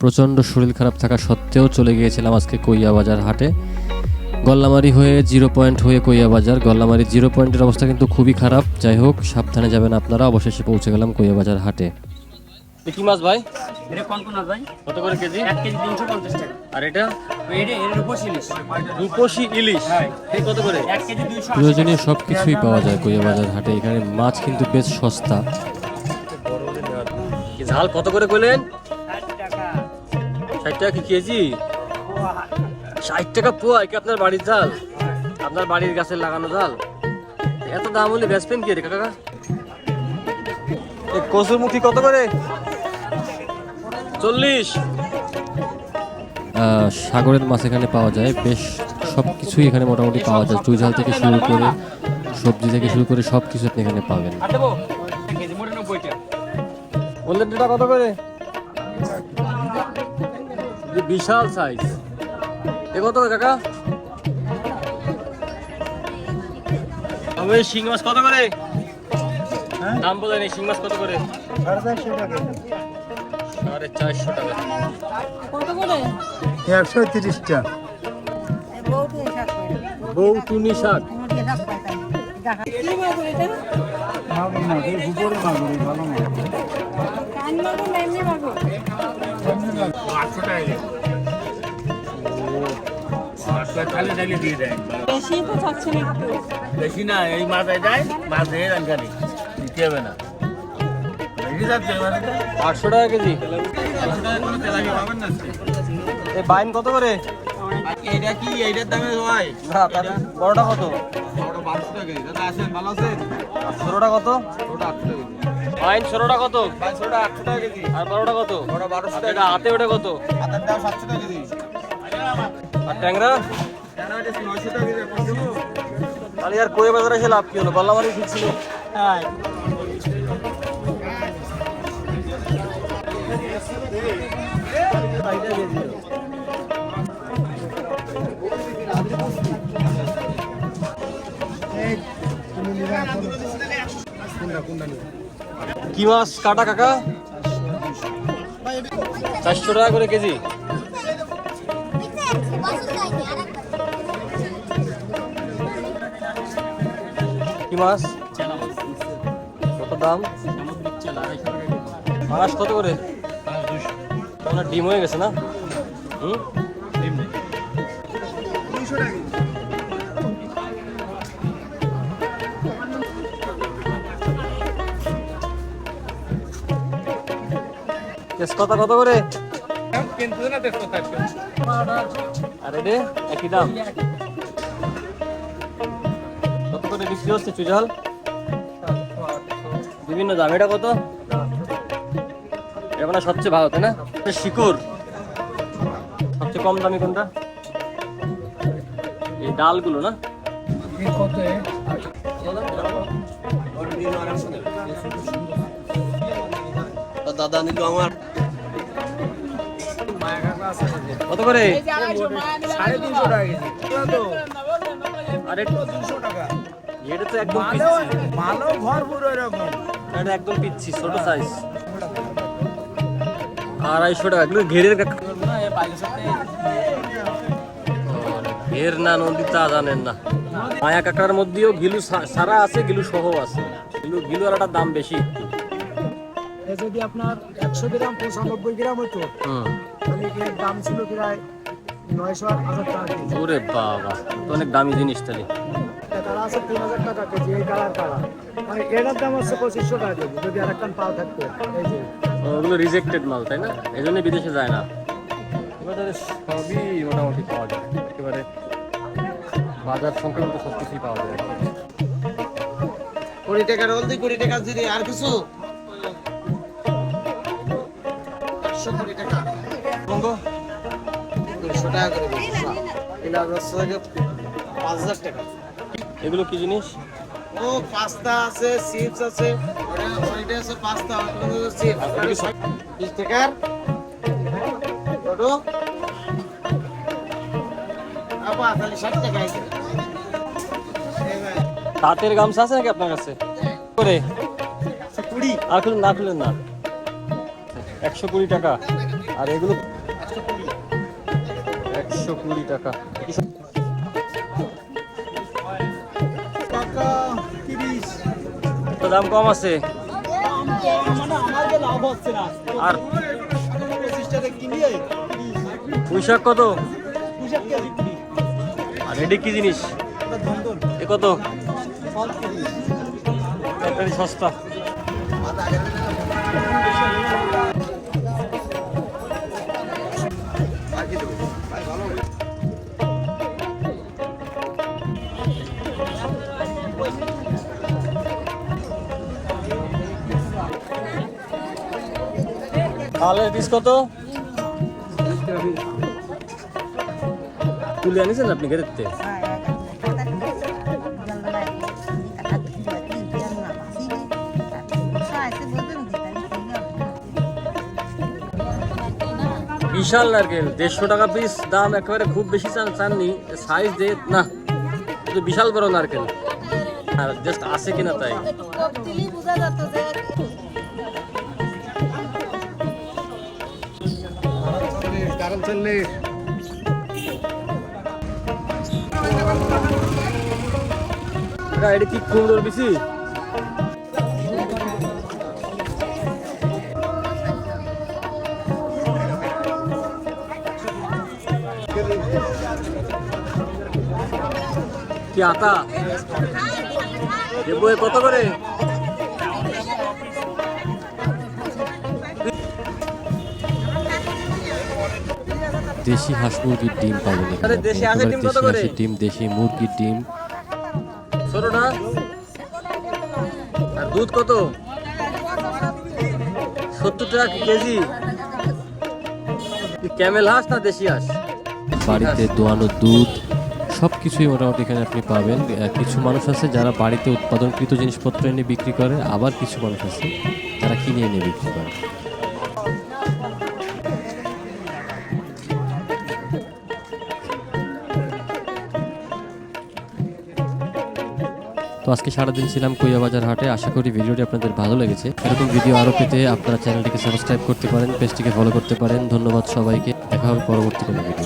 প্রচণ্ড শরীর খারাপ থাকা সত্ত্বেও চলে গিয়েছিলাম আজকে কইয়া বাজার হাটে। গল্লামারি হয়ে জিরো পয়েন্ট হয়ে কইয়া বাজার গল্লামারি জিরো পয়েন্টের অবস্থা কিন্তু খুবই খারাপ। যাই হোক সাবধানে যাবেন আপনারা। অবশেষে পৌঁছে গেলাম কইয়া বাজার হাটে কি মাছ ভাই? এটা কনকনা ভাই? কত করে কেজি? এক কেজি তিনশো পঞ্চাশ টাকা। আর এটা? এটা এর উপর ইলিশ। রূপসী ইলিশ? এই কত করে? এক কেজি দুইশো প্রয়োজনীয় সব কিছুই পাওয়া যায় কইয়া বাজার হাটে। এখানে মাছ কিন্তু বেশ সস্তা। ঝাল কত করে করলেন টাকা ষাট টাকা কি কেজি? ষাট টাকা পোয়া কি আপনার বাড়ির ঝাল? আপনার বাড়ির গাছে লাগানো ঝাল? এত দাম হলে বেচবেন কি রে কাকা? এই কচুর মুখি কত করে? চল্লিশ। সাগরের মাছ এখানে পাওয়া যায়। বেশ সব কিছুই এখানে মোটামুটি পাওয়া যায়। চুই ঝাল থেকে শুরু করে সবজি থেকে শুরু করে সব কিছু আপনি এখানে পাবেন। বললেন এটা কত করে? যে বিশাল সাইজ এ কত করে কাকা? তবে শিং মাছ কত করে? দাম বলেন এই শিং মাছ কত করে? সাড়ে চারশো টাকা। কত করে? একশো তিরিশটা বউটু শাক। না ভালো মাগুর। না বেশি তো চাচ্ছে না একটু বেশি না এই দেয় মাছ দিয়ে দেন দিতে হবে না আটশো টাকা কেজি এই বাইন কত করে এটা কি এইটার দামে হয় বড়টা কত বারোশো টাকা কত ওটা আটশো টাকা বাইন ষোলোটা কত? বাইশোটা আটশো টাকা কেজি। আর বারোটা কত? ওটা বারোশো টাকা হাতে ওটা কত? হাতের দাম সাতশো টাকা কেজি। আর ট্যাংরা? কেন এটা নয়শো টাকা কেজি এখন তাহলে আর কয়ে বাজারে এসে লাভ কি হলো? গল্লামারি ঠিক ছিল হ্যাঁ কি মাছ কাটা কাকা? চারশো টাকা করে কেজি। কি মাছ? কত দাম? মাছ কত করে? ডিম হয়ে গেছে না? হুম? তেজপাতা কত করে? আর রে, একই দাম। কত করে বিক্রি হচ্ছে চুজাল বিভিন্ন দাম, এটা কত? এটা মানে সবচেয়ে ভালো, তাই না? শিকড়। সবচেয়ে কম দামি কোনটা? এই ডালগুলো, না? দাদা নিল আমার। কত করে? সাড়ে তিনশো টাকা আরে দুশো টাকা। এটা তো একদম ভালো পিচ্ছি। ভরপুর এরকম এটা একদম পিচ্ছি ছোট সাইজ আড়াইশো টাকা এগুলো ঘেরের কা- ঘের না নদী তা জানেন না। মায়া কাকার মধ্যেও গিলু সা- সারা আছে গিলু সহ আছে। গিলু গিলু আলাটার দাম বেশি। যদি আপনার একশো গ্রাম পঁচানব্বই গ্রাম হতো এর দাম ছিল প্রায় নয়শো আট হাজার টাকা কেজি। ওরে বাবা তো অনেক দামি জিনিস তাহলে। তারা আছে তিন হাজার টাকা কেজি এই কালার কালার। মানে এটার দাম হচ্ছে পঁচিশশো টাকা কেজি যদি আর একটা পাও থাকতো এই যে। ওগুলো রিজেক্টেড মাল তাই না? এই জন্য বিদেশে যায় না। এবারে সবই মোটামুটি পাওয়া যায়। একেবারে বাজার সংক্রান্ত সব কিছুই পাওয়া যায়। কুড়ি টাকা রোল দিই কুড়ি টাকা দিদি আর কিছু? একশো কুড়ি টাকা। দুশো টাকা করে এটা হচ্ছে পাঁচ হাজার টাকা। এগুলো কি জিনিস? ও পাস্তা আছে চিপস আছে। ওইটা আছে পাস্তা হচ্ছে চিপস। বিশ টাকার। ওটো আপা তাহলে ষাট টাকা তাঁতের গামছা আছে নাকি আপনার কাছে? করে। কুড়ি। আর খুলেন না খুলেন না। একশো কুড়ি টাকা। আর এগুলো একশো কুড়ি টাকা। তো দাম কম আছে? মানে আর পঁচিশ পুঁই শাক কত? আর এটি কি জিনিস? এ কত? সস্তা। তালের পিস কত? তুলে আনিছেন আপনি গেরেতে বিশাল নারকেল, দেড়শো টাকা পিস দাম একেবারে খুব বেশি চান চাননি সাইজ দে না, কিন্তু বিশাল বড় নারকেল। আর জাস্ট আছে কিনা তাই? কারণ চল্লিশ এটা কি কুমড়োর বেশি? কি আতা? এ কত করে? দেশি হাঁস মুরগির ডিম পাবেন এখানে দেশি হাঁসের ডিম দেশি মুরগির ডিম। ছোটটা আর দুধ কত? সত্তর টাকা কেজি? ক্যামেল হাঁস না দেশি হাঁস? বাড়িতে দোয়ানো দুধ সব কিছুই মোটামুটি এখানে আপনি পাবেন। কিছু মানুষ আছে যারা বাড়িতে উৎপাদনকৃত জিনিসপত্র এনে বিক্রি করে আবার কিছু মানুষ আছে তারা কিনে এনে বিক্রি করে। তো আজকে সারাদিন ছিলাম কুইয়াবাজার হাটে। আশা করি ভিডিওটি আপনাদের ভালো লেগেছে। এরকম ভিডিও আরও পেতে আপনারা চ্যানেলটিকে সাবস্ক্রাইব করতে পারেন, পেজটিকে ফলো করতে পারেন। ধন্যবাদ সবাইকে। দেখা হবে পরবর্তী কোনো ভিডিও